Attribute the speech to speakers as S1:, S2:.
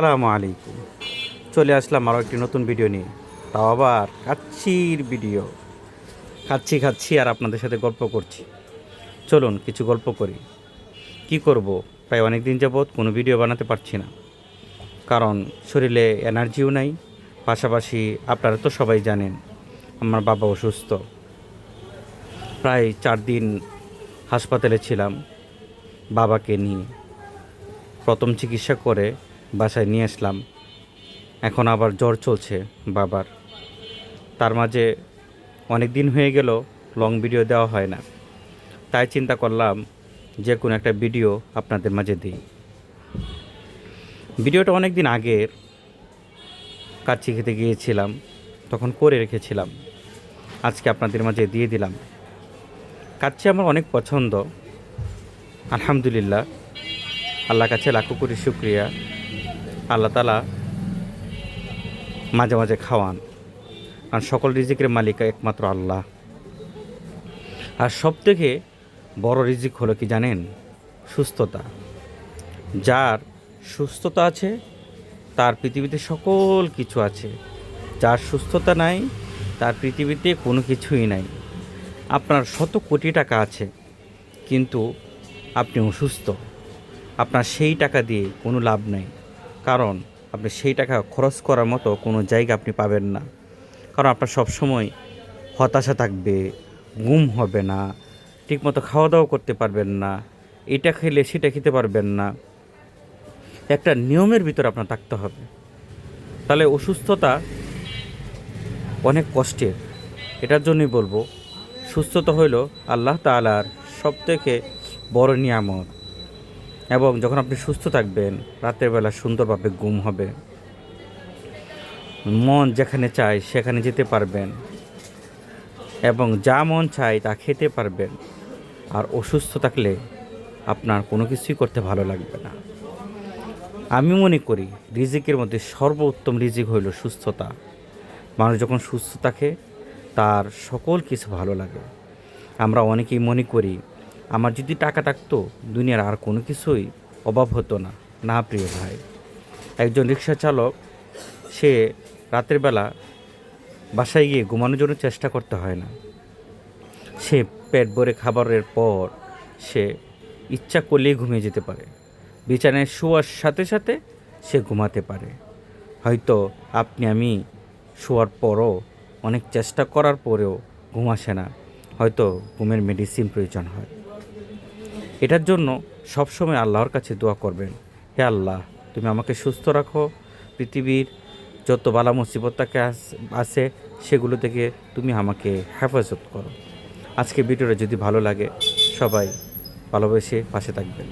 S1: আসসালামু আলাইকুম। চলে আসলাম আরও একটি নতুন ভিডিও নিয়ে। তাও আবার কাচ্ছির ভিডিও খাচ্ছি খাচ্ছি আর আপনাদের সাথে গল্প করছি। চলুন কিছু গল্প করি। কি করব? প্রায় অনেক দিন যাবৎ কোনো ভিডিও বানাতে পারছি না। কারণ শরীরে এনার্জিও নাই। পাশাপাশি আপনারা তো সবাই জানেন, আমার বাবা অসুস্থ। প্রায় চার দিন হাসপাতালে ছিলাম বাবাকে নিয়ে। প্রথম চিকিৎসা করে বাসায় নিয়ে আসলাম। এখন আবার জ্বর চলছে বাবার। তার মাঝে অনেক দিন হয়ে গেল লং ভিডিও দেওয়া হয় না। তাই চিন্তা করলাম যে কোনো একটা ভিডিও আপনাদের মাঝে দিই। ভিডিওটা অনেক দিন আগের। কাচ্চি খেতে গিয়েছিলাম, তখন করে রেখেছিলাম। আজকে আপনাদের মাঝে দিয়ে দিলাম। কাচ্চি আমার অনেক পছন্দ। আলহামদুলিল্লাহ। আল্লাহ কাছে লাখো কোটি শুক্রিয়া। আল্লাহ তালা মাঝে মাঝে খাওয়ান। আর সকল রিজিকের মালিক একমাত্র আল্লাহ। আর সব থেকে বড় রিজিক হলো কি জানেন? সুস্থতা। যার সুস্থতা আছে, তার পৃথিবীতে সকল কিছু আছে। যার সুস্থতা নাই, তার পৃথিবীতে কোনো কিছুই নাই। আপনার শত কোটি টাকা আছে, কিন্তু আপনি অসুস্থ আপনার সেই টাকা দিয়ে কোনো লাভ নেই। কারণ আপনি সেই টাকা খরচ করার মতো কোনো জায়গা আপনি পাবেন না। কারণ আপনার সবসময় হতাশা থাকবে, ঘুম হবে না, ঠিকমতো খাওয়া দাওয়া করতে পারবেন না, এটা খেলে সেটা খেতে পারবেন না। একটা নিয়মের ভিতর আপনার থাকতে হবে। তাহলে অসুস্থতা অনেক কষ্টের, এটার জন্যই বলব, সুস্থতা হইল আল্লাহ তালার সব থেকে বড় নিয়ামত। এবং যখন আপনি সুস্থ থাকবেন, রাতের বেলা সুন্দরভাবে ঘুম হবে। মন যেখানে চায় সেখানে যেতে পারবেন এবং যা মন চায় তা খেতে পারবেন। আর অসুস্থ থাকলে আপনার কোনো কিছুই করতে ভালো লাগবে না। আমি মনে করি রিজিকের মধ্যে সর্বোত্তম রিজিক হইল সুস্থতা। মানুষ যখন সুস্থ থাকে, তার সকল কিছু ভালো লাগে। আমরা অনেকেই মনে করি আমার যদি টাকা থাকতো, দুনিয়ার আর কোনো কিছুই অভাব হতো না না প্রিয় ভাই। একজন রিক্সা চালক, সে রাতের বেলা বাসায় গিয়ে ঘুমানোর জন্য চেষ্টা করতে হয় না। সে পেট ভরে খাবারের পর সে ইচ্ছা করলেই ঘুমিয়ে যেতে পারে। বিছানায় শোয়ার সাথে সাথে সে ঘুমাতে পারে। হয়তো আপনি, আমি শোয়ার পরও অনেক চেষ্টা করার পরেও ঘুম আসে না। হয়তো ঘুমের মেডিসিন প্রয়োজন হয়। এটার জন্য সবসময় আল্লাহর কাছে দোয়া করবেন। হে আল্লাহ, তুমি আমাকে সুস্থ রাখো। পৃথিবীর যত বালা মুসিবত তাকে আছে, সেগুলো থেকে তুমি আমাকে হেফাজত করো। আজকে ভিডিওটা যদি ভালো লাগে, সবাই ভালোবেসে পাশে থাকবেন।